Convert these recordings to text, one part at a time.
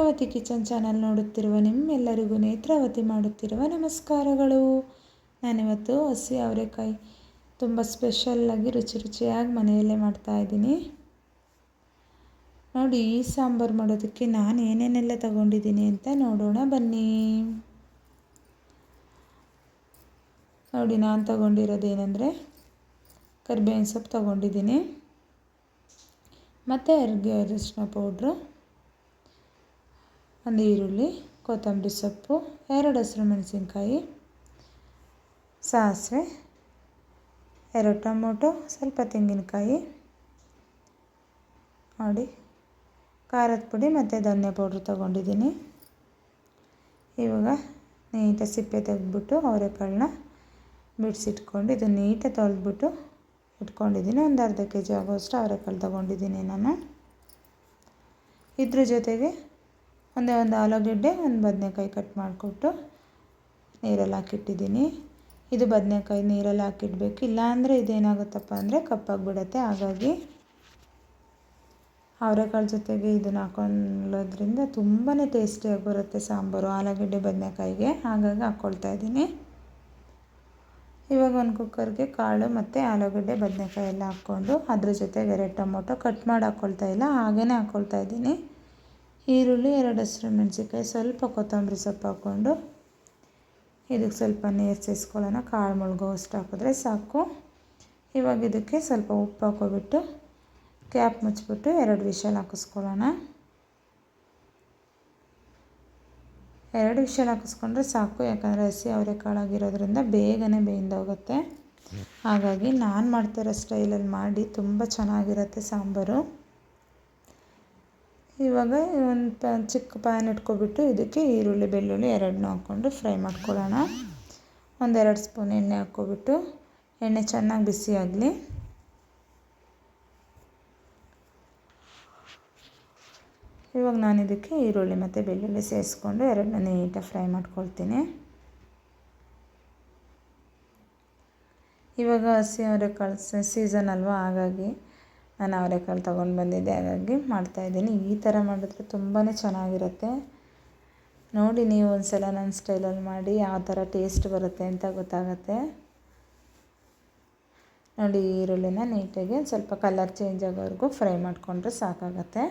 Netravati kitchen channel ನೋಡುತ್ತಿರುವ ನಿಮ್ಮೆಲ್ಲರಿಗೂ ನೇತ್ರಾವತಿ ಮಾಡುತ್ತಿರುವ ನಮಸ್ಕಾರಗಳು. ನಾನಿವತ್ತು ಹಸಿ ಅವರೆಕಾಯಿ ತುಂಬ ಸ್ಪೆಷಲ್ಲಾಗಿ ರುಚಿ ರುಚಿಯಾಗಿ ಮನೆಯಲ್ಲೇ ಮಾಡ್ತಾ ಇದ್ದೀನಿ. ನೋಡಿ, ಈ ಸಾಂಬಾರು ಮಾಡೋದಕ್ಕೆ ನಾನು ಏನೇನೆಲ್ಲ ತಗೊಂಡಿದ್ದೀನಿ ಅಂತ ನೋಡೋಣ ಬನ್ನಿ. ನೋಡಿ, ನಾನು ತಗೊಂಡಿರೋದೇನೆಂದರೆ ಕರಿಬೇವಿನ ಸೊಪ್ಪು ತಗೊಂಡಿದ್ದೀನಿ. ಮತ್ತು ಅರ್ಗೆ ಅರಿಶಿನ ಪೌಡ್ರು. ಒಂದು ಈರುಳ್ಳಿ, ಕೊತ್ತಂಬರಿ ಸೊಪ್ಪು, ಎರಡು ಹಸಿರು ಮೆಣಸಿನ್ಕಾಯಿ, ಸಾಸಿವೆ, ಎರಡು ಟೊಮೊಟೊ, ಸ್ವಲ್ಪ ತೆಂಗಿನಕಾಯಿ. ನೋಡಿ, ಖಾರದ ಪುಡಿ ಮತ್ತು ಧನಿಯಾ ಪೌಡ್ರ್ ತೊಗೊಂಡಿದ್ದೀನಿ. ಇವಾಗ ನೀಟಾಗಿ ಸಿಪ್ಪೆ ತೆಗೆದ್ಬಿಟ್ಟು ಅವರೆಕಾಳನ್ನ ಬಿಡಿಸಿಟ್ಕೊಂಡು ಇದು ನೀಟಾಗಿ ತೊಳೆದ್ಬಿಟ್ಟು ಇಟ್ಕೊಂಡಿದ್ದೀನಿ. ಒಂದು ಅರ್ಧ ಕೆ ಜಿ ಆಗೋಷ್ಟು ಅವರೆಕಾಳು ತೊಗೊಂಡಿದ್ದೀನಿ ನಾನು. ಇದ್ರ ಜೊತೆಗೆ ಒಂದೇ ಒಂದು ಆಲೂಗಡ್ಡೆ, ಒಂದು ಬದನೆಕಾಯಿ ಕಟ್ ಮಾಡಿಕೊಟ್ಟು ನೀರಲ್ಲಿ ಹಾಕಿಟ್ಟಿದ್ದೀನಿ. ಇದು ಬದನೆಕಾಯಿ ನೀರಲ್ಲಿ ಹಾಕಿಡ್ಬೇಕು. ಇಲ್ಲಾಂದರೆ ಇದೇನಾಗುತ್ತಪ್ಪ ಅಂದರೆ ಕಪ್ಪಾಗಿಬಿಡತ್ತೆ. ಹಾಗಾಗಿ ಅವರೆಕಾಳು ಜೊತೆಗೆ ಇದನ್ನು ಹಾಕೊಳ್ಳೋದ್ರಿಂದ ತುಂಬಾ ಟೇಸ್ಟಿಯಾಗಿ ಬರುತ್ತೆ ಸಾಂಬಾರು, ಆಲೂಗಡ್ಡೆ, ಬದನೆಕಾಯಿಗೆ. ಹಾಗಾಗಿ ಹಾಕ್ಕೊಳ್ತಾ ಇದ್ದೀನಿ. ಇವಾಗ ಒಂದು ಕುಕ್ಕರ್ಗೆ ಕಾಳು ಮತ್ತು ಆಲೂಗಡ್ಡೆ, ಬದನೆಕಾಯಿ ಎಲ್ಲ ಹಾಕ್ಕೊಂಡು ಅದ್ರ ಜೊತೆಗೆ ಎರಡು ಟೊಮೊಟೊ ಕಟ್ ಮಾಡಿ ಹಾಕ್ಕೊಳ್ತಾ ಇಲ್ಲ ಹಾಗೇ ಹಾಕ್ಕೊಳ್ತಾ ಇದ್ದೀನಿ. ಈರುಳ್ಳಿ, ಎರಡು ಹಸಿರು ಮೆಣಸಿನ್ಕಾಯಿ, ಸ್ವಲ್ಪ ಕೊತ್ತಂಬರಿ ಸೊಪ್ಪು ಹಾಕ್ಕೊಂಡು ಇದಕ್ಕೆ ಸ್ವಲ್ಪ ನೀರು ಸೇರಿಸ್ಕೊಳ್ಳೋಣ ಕಾಳು ಮುಳುಗೋ ಅಷ್ಟು ಹಾಕಿದ್ರೆ ಸಾಕು. ಇವಾಗ ಇದಕ್ಕೆ ಸ್ವಲ್ಪ ಉಪ್ಪು ಹಾಕೋಬಿಟ್ಟು ಕ್ಯಾಪ್ ಮುಚ್ಚಿಬಿಟ್ಟು ಎರಡು ವಿಷಲ್ ಹಾಕಿಸ್ಕೊಳ್ಳೋಣ. ಎರಡು ವಿಷಲ್ ಹಾಕಿಸ್ಕೊಂಡ್ರೆ ಸಾಕು, ಯಾಕಂದರೆ ಹಸಿ ಅವರೆಕಾಳಾಗಿರೋದ್ರಿಂದ ಬೇಗನೆ ಬೇಯ್ದೋಗುತ್ತೆ ಹಾಗಾಗಿ ನಾನು ಮಾಡ್ತಿರೋ ಸ್ಟೈಲಲ್ಲಿ ಮಾಡಿ, ತುಂಬ ಚೆನ್ನಾಗಿರುತ್ತೆ ಸಾಂಬಾರು. ಇವಾಗ ಒಂದು ಪ್ಯಾನ್ ಚಿಕ್ಕ ಪ್ಯಾನ್ ಇಟ್ಕೊಬಿಟ್ಟು ಇದಕ್ಕೆ ಈರುಳ್ಳಿ ಬೆಳ್ಳುಳ್ಳಿ ಎರಡನ್ನೂ ಹಾಕ್ಕೊಂಡು ಫ್ರೈ ಮಾಡ್ಕೊಳ್ಳೋಣ. ಒಂದೆರಡು ಸ್ಪೂನ್ ಎಣ್ಣೆ ಹಾಕ್ಕೊಬಿಟ್ಟು ಎಣ್ಣೆ ಚೆನ್ನಾಗಿ ಬಿಸಿ ಆಗಲಿ. ಇವಾಗ ನಾನು ಇದಕ್ಕೆ ಈರುಳ್ಳಿ ಮತ್ತು ಬೆಳ್ಳುಳ್ಳಿ ಸೇರಿಸ್ಕೊಂಡು ಎರಡನ್ನ ನೀಟಾಗಿ ಫ್ರೈ ಮಾಡ್ಕೊಳ್ತೀನಿ. ಇವಾಗ ಹಸಿ ಅವರೆಕಾಳು ಸೀಸನ್ ಅಲ್ವಾ, ಹಾಗಾಗಿ ನಾನು ಅವರೆಕಾಳು ತೊಗೊಂಡು ಬಂದಿದ್ದೆ, ಹಾಗಾಗಿ ಮಾಡ್ತಾಯಿದ್ದೀನಿ ಈ ಥರ ಮಾಡಿದ್ರೆ ತುಂಬಾ ಚೆನ್ನಾಗಿರುತ್ತೆ. ನೋಡಿ ನೀವು ಒಂದು ಸಲ ನನ್ನ ಸ್ಟೈಲಲ್ಲಿ ಮಾಡಿ ಯಾವ ಥರ ಟೇಸ್ಟ್ ಬರುತ್ತೆ ಅಂತ ಗೊತ್ತಾಗುತ್ತೆ. ನೋಡಿ ಈರುಳ್ಳಿನ ನೀಟಾಗಿ ಸ್ವಲ್ಪ ಕಲರ್ ಚೇಂಜ್ ಆಗೋವರೆಗೂ ಫ್ರೈ ಮಾಡಿಕೊಂಡ್ರೆ ಸಾಕಾಗತ್ತೆ.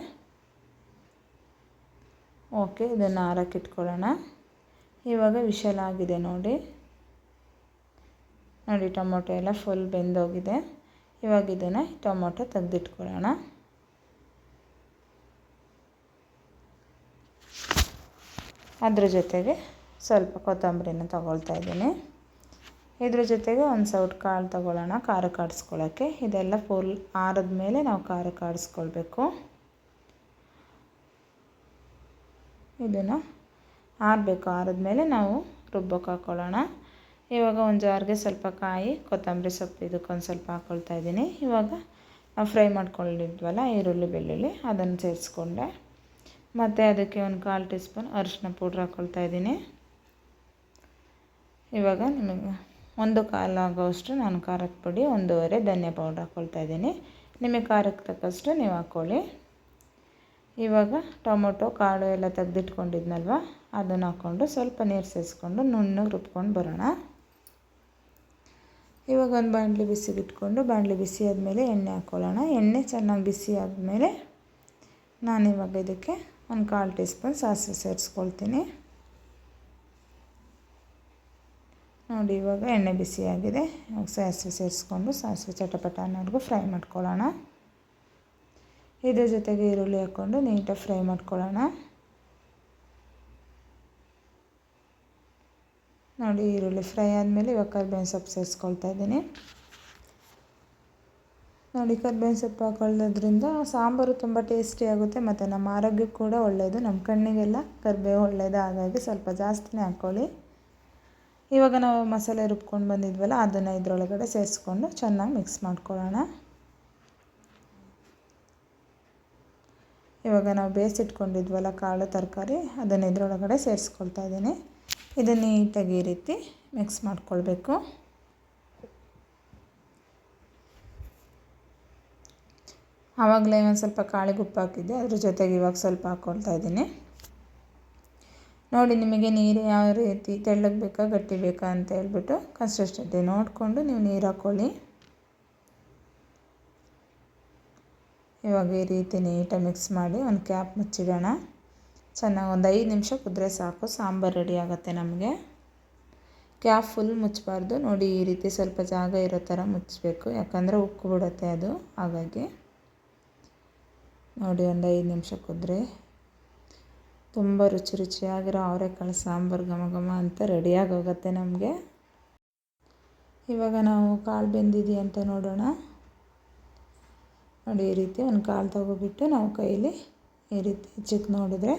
ಓಕೆ, ಇದನ್ನು ಆರಕ್ಕೆ ಇಟ್ಕೊಳ್ಳೋಣ. ಇವಾಗ ವಿಶಾಲಾಗಿದೆ ನೋಡಿ. ನೋಡಿ ಟೊಮೊಟೊ ಎಲ್ಲ ಫುಲ್ ಬೆಂದೋಗಿದೆ. ಇವಾಗ ಇದನ್ನು ಟೊಮೊಟೊ ತೆಗೆದಿಟ್ಕೊಳ್ಳೋಣ. ಅದ್ರ ಜೊತೆಗೆ ಸ್ವಲ್ಪ ಕೊತ್ತಂಬರಿನ ತಗೊಳ್ತಾ ಇದ್ದೀನಿ. ಇದ್ರ ಜೊತೆಗೆ ಒಂದು ಸೌಟ್ ಕಾಳು ತಗೊಳ್ಳೋಣ, ಖಾರ ಕಾಡಿಸ್ಕೊಳ್ಳೋಕ್ಕೆ ಇದೆಲ್ಲ ಫುಲ್ ಆರದ ಮೇಲೆ ನಾವು ಖಾರ ಕಾಡಿಸ್ಕೊಳ್ಬೇಕು. ಇದನ್ನು ಆರಬೇಕು, ಆರಿದ್ಮೇಲೆ ನಾವು ರುಬ್ಬಕ್ಕೆ ಹಾಕ್ಕೊಳ್ಳೋಣ ಇವಾಗ ಒಂದು ಜಾರಿಗೆ ಸ್ವಲ್ಪ ಕಾಯಿ, ಕೊತ್ತಂಬರಿ ಸೊಪ್ಪು ಇದಕ್ಕೊಂದು ಸ್ವಲ್ಪ ಹಾಕ್ಕೊಳ್ತಾ ಇದ್ದೀನಿ. ಇವಾಗ ಫ್ರೈ ಮಾಡ್ಕೊಂಡಿದ್ವಲ್ಲ, ಈರುಳ್ಳಿ, ಬೆಳ್ಳುಳ್ಳಿ ಅದನ್ನು ಸೇರಿಸ್ಕೊಂಡೆ. ಮತ್ತು ಅದಕ್ಕೆ ಒಂದು ಕಾಲು ಟೀ ಸ್ಪೂನ್ ಅರಿಶಿನ ಪೌಡ್ರ್ ಹಾಕ್ಕೊಳ್ತಾ ಇದ್ದೀನಿ. ಇವಾಗ ನಿಮಗೆ ಒಂದು ಕಾಲು ಆಗೋಷ್ಟು ನಾನು ಖಾರದ ಪುಡಿ, ಒಂದೂವರೆ ಧನಿಯಾ ಪೌಡ್ರ್ ಹಾಕ್ಕೊಳ್ತಾ ಇದ್ದೀನಿ. ನಿಮಗೆ ಖಾರಕ್ಕೆ ತಕ್ಕಷ್ಟು ನೀವು ಹಾಕ್ಕೊಳ್ಳಿ. ಇವಾಗ ಟೊಮೊಟೊ, ಕಾಳು ಎಲ್ಲ ತೆಗೆದಿಟ್ಕೊಂಡಿದ್ನಲ್ವ, ಅದನ್ನು ಹಾಕ್ಕೊಂಡು ಸ್ವಲ್ಪ ನೀರು ಸೇರಿಸ್ಕೊಂಡು ನುಣ್ಣಗೆ ರುಬ್ಕೊಂಡು ಬರೋಣ. ಇವಾಗ ಒಂದು ಬಾಣಲಿ ಬಿಸಿಗೆ ಇಟ್ಕೊಂಡು ಬಾಣಲಿ ಬಿಸಿ ಆದಮೇಲೆ ಎಣ್ಣೆ ಹಾಕ್ಕೊಳ್ಳೋಣ ಎಣ್ಣೆ ಚೆನ್ನಾಗಿ ಬಿಸಿ ಆದಮೇಲೆ ನಾನಿವಾಗ ಇದಕ್ಕೆ ಒಂದು ಕಾಲು ಟೀ ಸ್ಪೂನ್ ಸಾಸಿವೆ ಸೇರಿಸ್ಕೊಳ್ತೀನಿ. ನೋಡಿ ಇವಾಗ ಎಣ್ಣೆ ಬಿಸಿಯಾಗಿದೆ ಸಾಸಿವೆ ಸೇರಿಸ್ಕೊಂಡು ಸಾಸಿವೆ ಚಟಪಟ ಅನ್ನೋರ್ಗು ಫ್ರೈ ಮಾಡ್ಕೊಳ್ಳೋಣ. ಇದ್ರ ಜೊತೆಗೆ ಈರುಳ್ಳಿ ಹಾಕ್ಕೊಂಡು ನೀಟಾಗಿ ಫ್ರೈ ಮಾಡ್ಕೊಳ್ಳೋಣ. ನೋಡಿ ಈರುಳ್ಳಿ ಫ್ರೈ ಆದಮೇಲೆ ಇವಾಗ ಕರ್ಬೇವಿನ ಸೊಪ್ಪು ಸೇರಿಸ್ಕೊಳ್ತಾ ಇದ್ದೀನಿ. ನೋಡಿ ಕರ್ಬೇವಿನ ಸೊಪ್ಪು ಹಾಕೊಳ್ಳೋದ್ರಿಂದ ಸಾಂಬಾರು ತುಂಬ ಟೇಸ್ಟಿ ಆಗುತ್ತೆ ಮತ್ತು ನಮ್ಮ ಆರೋಗ್ಯಕ್ಕೆ ಕೂಡ ಒಳ್ಳೆಯದು ನಮ್ಮ ಕಣ್ಣಿಗೆಲ್ಲ ಕರಿಬೇವು ಒಳ್ಳೆಯದು ಹಾಗಾಗಿ ಸ್ವಲ್ಪ ಜಾಸ್ತಿನೇ ಹಾಕ್ಕೊಳ್ಳಿ. ಇವಾಗ ನಾವು ಮಸಾಲೆ ರುಬ್ಕೊಂಡು ಬಂದಿದ್ವಲ್ಲ, ಅದನ್ನು ಇದರೊಳಗಡೆ ಸೇರಿಸ್ಕೊಂಡು ಚೆನ್ನಾಗಿ ಮಿಕ್ಸ್ ಮಾಡ್ಕೊಳ್ಳೋಣ. ಇವಾಗ ನಾವು ಬೇಯಿಸಿಟ್ಕೊಂಡಿದ್ವಲ್ಲ ಕಾಳು, ತರಕಾರಿ, ಅದನ್ನು ಇದರೊಳಗಡೆ ಸೇರಿಸ್ಕೊಳ್ತಾ ಇದ್ದೀನಿ. ಇದನ್ನು ನೀಟಾಗಿ ಈ ರೀತಿ ಮಿಕ್ಸ್ ಮಾಡ್ಕೊಳ್ಬೇಕು. ಆವಾಗಲೇ ಒಂದು ಸ್ವಲ್ಪ ಕಾಳಿಗೆ ಹಾಕಿದ್ದೆ, ಅದ್ರ ಜೊತೆಗೆ ಇವಾಗ ಸ್ವಲ್ಪ ಹಾಕ್ಕೊಳ್ತಾ ಇದ್ದೀನಿ. ನೋಡಿ ನಿಮಗೆ ನೀರು ಯಾವ ರೀತಿ ತೆಳ್ಳಗೆ ಬೇಕಾ, ಗಟ್ಟಿ ಬೇಕಾ ಅಂತ ಹೇಳ್ಬಿಟ್ಟು ಕನ್ಸಿಸ್ಟೆಂಟಿ ನೋಡಿಕೊಂಡು ನೀವು ನೀರು ಹಾಕ್ಕೊಳ್ಳಿ ಇವಾಗ ಈ ರೀತಿ ನೀಟಾಗಿ ಮಿಕ್ಸ್ ಮಾಡಿ ಒಂದು ಕ್ಯಾಪ್ ಮುಚ್ಚಿಡೋಣ. ಚೆನ್ನಾಗಿ ಒಂದು ಐದು ನಿಮಿಷ ಕುದ್ರೆ ಸಾಕು. ಸಾಂಬಾರು ರೆಡಿ ಆಗುತ್ತೆ ನಮಗೆ. ಕ್ಯಾಪ್ ಫುಲ್ ಮುಚ್ಚಬಾರ್ದು. ನೋಡಿ ಈ ರೀತಿ ಸ್ವಲ್ಪ ಜಾಗ ಇರೋ ಥರ ಮುಚ್ಚಬೇಕು ಯಾಕಂದರೆ ಉಕ್ಕು ಬಿಡುತ್ತೆ ಅದು. ಹಾಗಾಗಿ ನೋಡಿ ಒಂದು ಐದು ನಿಮಿಷ ಕುದ್ರೆ. ತುಂಬ ರುಚಿ ರುಚಿಯಾಗಿರೋ ಅವರೆಕಾಳು ಸಾಂಬಾರು ಘಮ ಘಮ ಅಂತ ರೆಡಿಯಾಗಿ ಹೋಗುತ್ತೆ ನಮಗೆ. ಇವಾಗ ನಾವು ಕಾಳು ಬೆಂದಿದೆಯಾ ಅಂತ ನೋಡೋಣ. ನೋಡಿ ಈ ರೀತಿ ಒಂದು ಕಾಲು ತಗೋಬಿಟ್ಟು ನಾವು ಕೈಲಿ ಈ ರೀತಿ ಚಿಕ್ಕ ನೋಡಿದ್ರೆ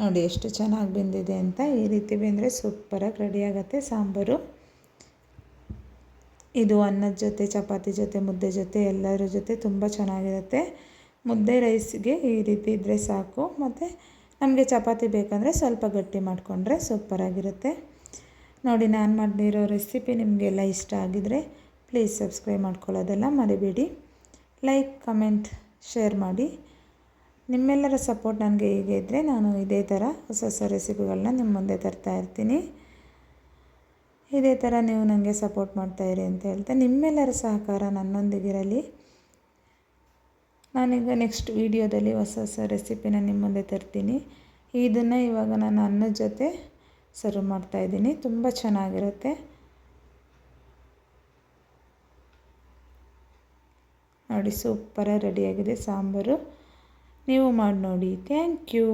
ನೋಡಿ ಎಷ್ಟು ಚೆನ್ನಾಗಿ ಬೆಂದಿದೆ ಅಂತ ಈ ರೀತಿ ಬೆಂದರೆ ಸೂಪರಾಗಿ ಆಗುತ್ತೆ ಸಾಂಬಾರು. ಇದು ಅನ್ನದ ಜೊತೆ, ಚಪಾತಿ ಜೊತೆ, ಮುದ್ದೆ ಜೊತೆ, ಎಲ್ಲರ ಜೊತೆ ತುಂಬ ಚೆನ್ನಾಗಿರುತ್ತೆ. ಮುದ್ದೆ ರೈಸ್ಗೆ ಈ ರೀತಿ ಇದ್ದರೆ ಸಾಕು. ಮತ್ತು ನಮಗೆ ಚಪಾತಿ ಬೇಕಂದರೆ ಸ್ವಲ್ಪ ಗಟ್ಟಿ ಮಾಡಿಕೊಂಡ್ರೆ ಸೂಪರಾಗಿರುತ್ತೆ ನೋಡಿ ನಾನು ಮಾಡಿರೋ ರೆಸಿಪಿ ನಿಮಗೆಲ್ಲ ಇಷ್ಟ ಆಗಿದರೆ ಪ್ಲೀಸ್ ಸಬ್ಸ್ಕ್ರೈಬ್ ಮಾಡ್ಕೊಳ್ಳೋದೆಲ್ಲ ಮರಿಬೇಡಿ. ಲೈಕ್ ಕಮೆಂಟ್ ಶೇರ್ ಮಾಡಿ. ನಿಮ್ಮೆಲ್ಲರ ಸಪೋರ್ಟ್ ನನಗೆ ಹೀಗೆ ಇದ್ದರೆ ನಾನು ಇದೇ ಥರ ಹೊಸ ಹೊಸ ರೆಸಿಪಿಗಳನ್ನ ನಿಮ್ಮ ಮುಂದೆ ತರ್ತಾ ಇರ್ತೀನಿ. ಇದೇ ಥರ ನೀವು ನನಗೆ ಸಪೋರ್ಟ್ ಮಾಡ್ತಾಯಿರಿ ಅಂತ ಹೇಳ್ತಾ ನಿಮ್ಮೆಲ್ಲರ ಸಹಕಾರ ನನ್ನೊಂದಿಗಿರಲಿ. ನಾನೀಗ ನೆಕ್ಸ್ಟ್ ವೀಡಿಯೋದಲ್ಲಿ ಹೊಸ ಹೊಸ ರೆಸಿಪಿನ ನಿಮ್ಮ ಮುಂದೆ ತರ್ತೀನಿ. ಇದನ್ನು ಇವಾಗ ನಾನು ಅನ್ನದ ಜೊತೆ ಸರ್ವ್ ಮಾಡ್ತಾಯಿದ್ದೀನಿ ತುಂಬ ಚೆನ್ನಾಗಿರುತ್ತೆ. ನೋಡಿ ಸೂಪರಾಗಿ ರೆಡಿಯಾಗಿದೆ ಸಾಂಬಾರು. ನೀವು ಮಾಡಿ ನೋಡಿ. Thank you